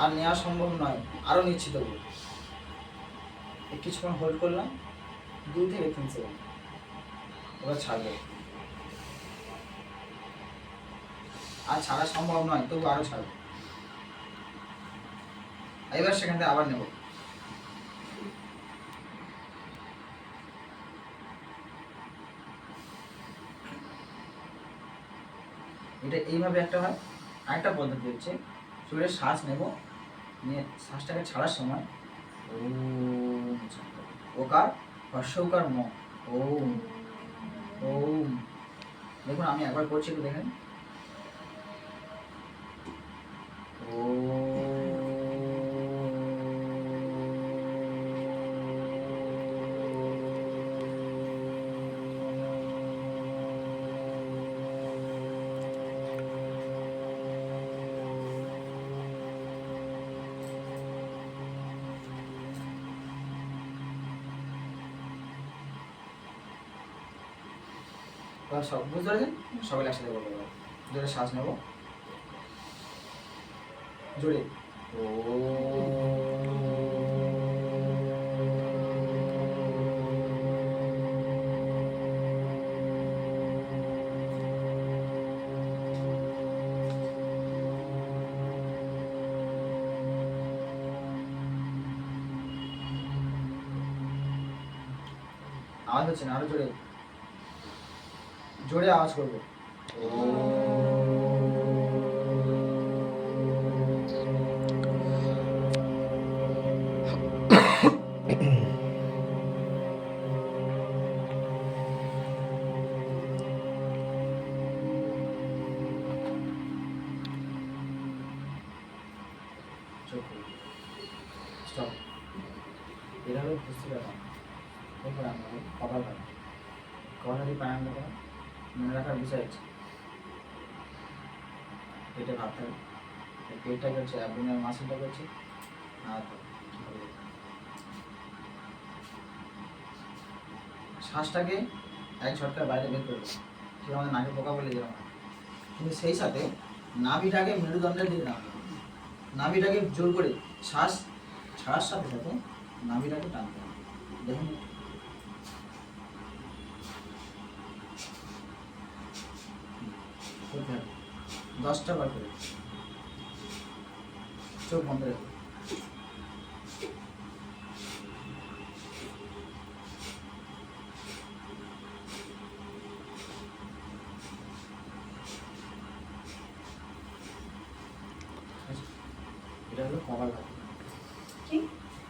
আর নেওয়া সম্ভব নয়, আরও নিচ্ছি তবু কিছুক্ষণ হোল্ড করলাম দুই থেকে তিন সেকেন্ড এবার ছাড়বে। আর ছাড়া সম্ভব নয়, তবু আরও ছাড়বে। এবার সেখান থেকে আবার নেব। এটা এইভাবে একটা হয়। আরেকটা পদ্ধতি হচ্ছে শরীরে শ্বাস নেব। নিয়ে শ্বাসটাকে ছাড়ার সময় ওম ওকার হর্ষকার ম, ওম ওম। দেখুন, আমি একবার করছি একটু দেখেন। সব পেরেছেন? সবাই একসাথে বলব। জোরে শ্বাস নেব। জোরে ও আওয়াজ হচ্ছে না, আরও জোরে। জোরে আওয়াজ করব। হলো বুঝতে পারলাম। কপাল ভাঙা কর্নারি প্রাণায়াম করা মনে রাখার বিষয় আছে পেটে ভাবতে হবে। পেটটা করছে অ্যাবডোমিনাল মাসেলটা করছে আর শ্বাসটাকে এক ঝটকার বাইরে বের করবে ঠিক আমাদের নাকে পোকা বলে হয়। কিন্তু সেই সাথে নাভিটাকে মেরুদণ্ডের দিকে নামবে নাভিটাকে জোর করে শ্বাস ছাড়ার সাথে সাথে নাভিটাকে টানতে হবে। দেখুন হবে দশটা বার করে। চোখ বন্ধ রেখে। এটা হলো কপাল ভাতি। কি?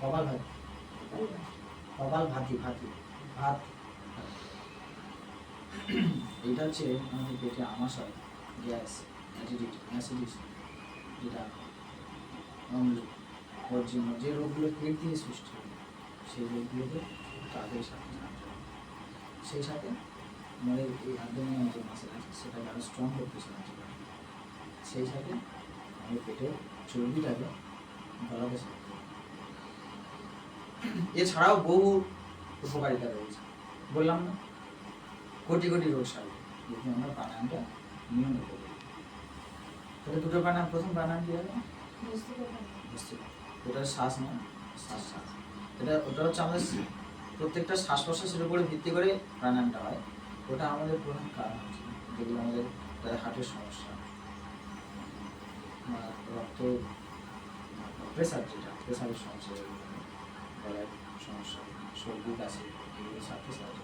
কপাল ভাতি। কপাল ভাতি ভাতি। ভাত। এটা হচ্ছে আমাদের পেটে আমাশয় গ্যাস অ্যাসিডিটি অ্যাসিডিটি যেটা অম্ল বর্জ্য যে রোগগুলো পেট দিয়ে সৃষ্টি হয়, সেই রোগগুলোকে তাদের সাথে। সেই সাথে আমাদের এই অ্যাবডোমিনাল যে মাসেল আছে, সেটাকে আরও স্ট্রং করতে সাহায্য করে। সেই সাথে আমাদের পেটে চর্বিটাকে গলাতে সাহায্য করে। এছাড়াও বহু উপকারিতা রয়েছে। বললাম না, কোটি কোটি রোগ সারবে যদি আমরা প্রাণায়ামটা নিয়মিত তাহলে দুটো প্রাণায়াম প্রথম প্রাণায়াম কি হবে? ওটা শ্বাস নয় শ্বাস শ্বাস। এটা ওটা হচ্ছে আমাদের প্রত্যেকটা শ্বাস প্রশ্বাসের উপরে ভিত্তি করে প্রাণায়ামটা হয়। ওটা আমাদের প্রধান কারণ হচ্ছে যেগুলো আমাদের যাদের হার্টের সমস্যা। রক্ত প্রেসার যেটা প্রেসারের সমস্যা গলার সমস্যা সর্দি কাশি এগুলো সাথে করে।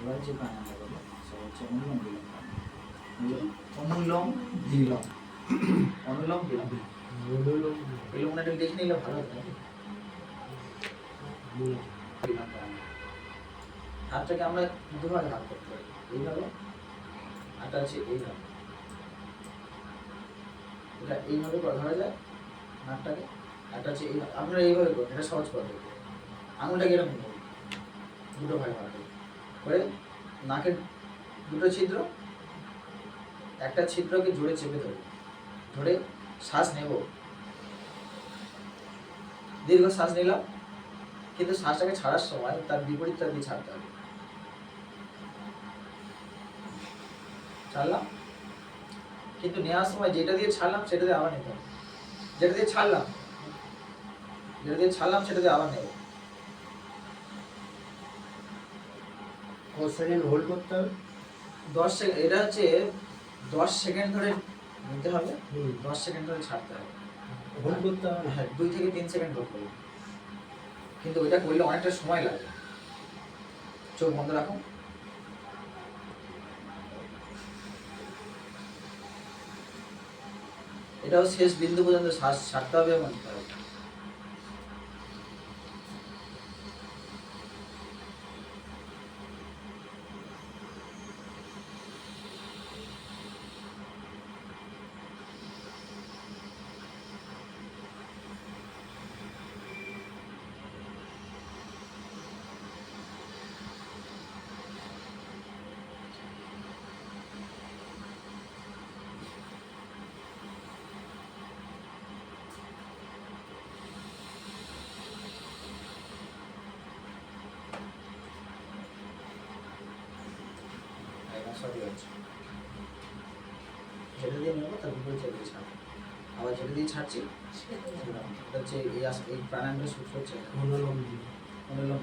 এবার যে প্রাণায়ামটা করব সেটা হচ্ছে অনুলোম বিলোম প্রাণায়াম। অনুলোম বিলোম অনুলোম বিলোম এই লোকটাকে দেখে নিলে ভালো হতো। হাতটাকে আমরা দুভাবে ভাগ করতে পারি। এইভাবে হাতটা আছে এইভাবে। এটা এইভাবে ধরা যায় হাতটাকে। হাতটা আছে এইভাবে। আপনারা এইভাবে করুন এটা সহজ পদ্ধতি। আঙুলটাকে এরকম করুন। দুটো ভাগে ভাগ করে নাকের দুটো ছিদ্র একটা ছিদ্রকে জোরে চেপে ধরুন ধরে শ্বাস নেব। দীর্ঘ শ্বাস নিলাম কিন্তু শ্বাসটাকে ছাড়ার সময় তার বিপরীতটা দিয়ে ছাড়তে হবে। ছাড়লাম কিন্তু নেওয়ার সময় যেটা দিয়ে ছাড়লাম সেটা দিয়ে আবার নিতে হবে। যেটা দিয়ে ছাড়লাম যেটা দিয়ে ছাড়লাম সেটা দিয়ে আবার নেব। কত সেকেন্ড হোল্ড করতে হবে? দশ সেকেন্ড এটা হচ্ছে দশ সেকেন্ড ধরে নিতে হবে। দশ সেকেন্ড ধরে ছাড়তে হবে। হোল্ড করতে হবে হ্যাঁ দুই থেকে তিন সেকেন্ড হোল্ড করবে কিন্তু ওইটা করলে অনেকটা সময় লাগে। চোখ বন্ধ রাখো এটাও শেষ বিন্দু পর্যন্ত শ্বাস ছাড়তে হবে এবং নিতে হবে। হচ্ছে। যেটা দিয়ে নেব তার উপরে যেটা দিয়ে ছাড়বো। আবার যেটা দিয়ে ছাড়ছি? হচ্ছে এই এই প্রাণায়ামের সূত্র হচ্ছে। বিলোম।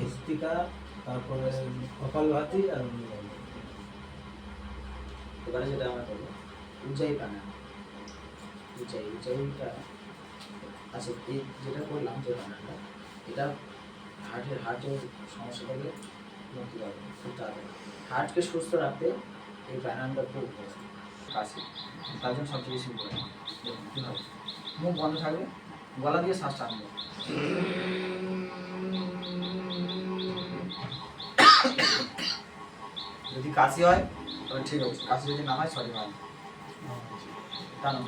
ভস্তিকা তারপরে কপালভাতি আর অনুলোম এবারে যেটা আমরা করব উজ্জাই প্রাণায়াম। উজ্জাই উজ্জাইটা আচ্ছা এই যেটা করলাম যে প্রাণায়ামটা এটা হার্টের হার্টের সমস্যা থেকে খুব তাড়াতাড়ি হার্টকে সুস্থ রাখতে এই ব্যায়ামটা খুব। কাশি তার জন্য সবচেয়ে বেশি কীভাবে মুখ বন্ধ থাকবে গলা দিয়ে শ্বাস টানবে। যদি কাশি হয়, তাহলে ঠিক আছে। কাশি যদি না হয় সরি হয় টানো।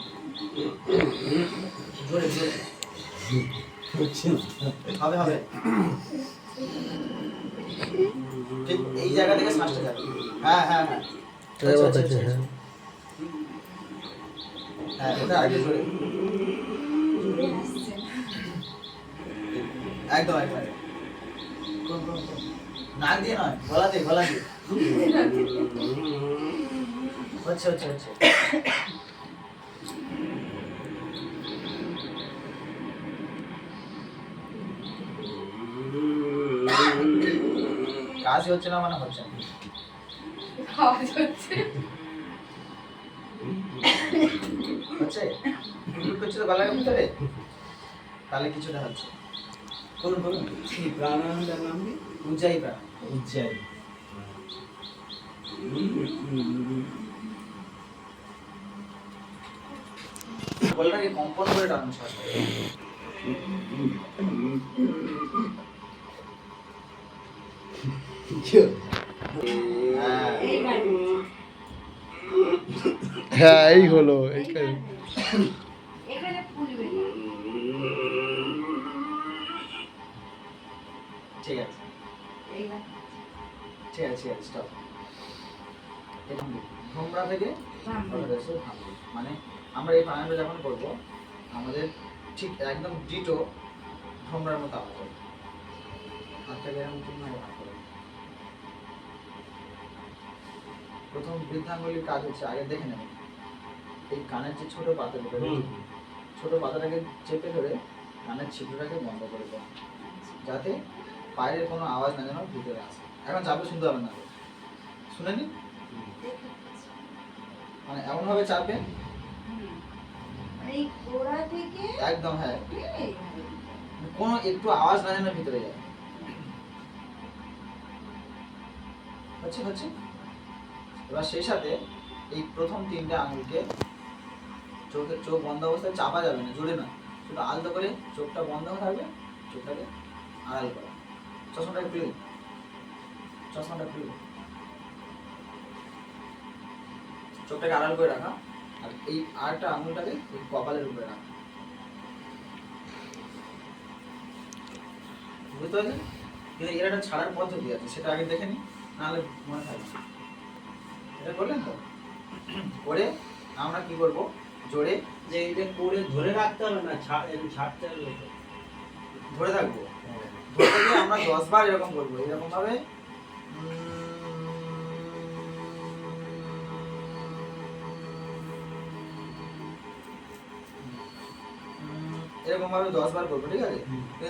জোরে জোরে। হবে হবে। ঠিক এই জায়গা থেকে শ্বাসটা যাবে। হ্যাঁ হ্যাঁ হ্যাঁ। আচ্ছা, আচ্ছা, আচ্ছা, আচ্ছা। হ্যাঁ এটা আগে জোরে একদম একদম। নাক দিয়ে নয় গলা দিয়ে গলা দিয়ে। হচ্ছে হচ্ছে হচ্ছে কাজই হচ্ছে না মানে হচ্ছে না। আওয়াজ হচ্ছে। হচ্ছে? করছে তো গলার ভিতরে? তাহলে কিছুটা হচ্ছে। প্রাণায়ামটার নাম কি? উজ্জাই প্রাণ উজ্জাই বলটাকে কম্পন করে টানুন হ্যাঁ এই হলো, এইখানে। ঠিক আছে। ঠিক আছে মানে আমরা এই প্রাণায়ামটা যখন করব, আমাদের ঠিক একদম ডিটো ভ্রমরার মতো আওয়াজ হবে হাতটাকে এরকম প্রথম বৃদ্ধাঙ্গুলির কাজ হচ্ছে আগে দেখে নেবেন এই কানের যে ছোট পাতাগুলো ছোট পাতাটাকে চেপে ধরে কানের ছিদ্রটাকে বন্ধ করে দেয় যাতে বাইরের কোনো আওয়াজ না যেন ভিতরে আসে। এখন চাপে শুনতে হবে না। শুনেনি মানে এমনভাবে চাপে একদম হ্যাঁ। কোনো একটু আওয়াজ না যেন ভিতরে যায়। হচ্ছে হচ্ছে? এবার সেই সাথে এই প্রথম তিনটে আঙুলকে চোখে, চোখ বন্ধ অবস্থায় চাপা যাবে না জোরে না শুধু আলতো করে চোখটা বন্ধ থাকবে, চোখটাকে আড়াল করা চশমাটাকে খুলে। চশমাটা খুলে। চোখটাকে আড়াল করে রাখা, আর এই আরেকটা আঙুলটাকে এই কপালের উপরে রাখা বুঝতে পারছেন কিন্তু এর একটা ছাড়ার পদ্ধতি আছে, সেটা আগে দেখে নিই নাহলে মনে থাকবে না। এটা করলেন তো? করে আমরা কি করব? জোরে যে এটা করে ধরে রাখতে হবে না ছাড়তে হবে ধরে থাকব? ধরে থেকে আমরা দশ বার এরকম করব। এরকম ভাবে উম, এরকম ভাবে দশ বার করব ঠিক আছে?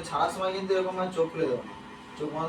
ছাড়ার সময় কিন্তু এরকম ভাবে চোখ খুলে দেবো চোখ বন্ধ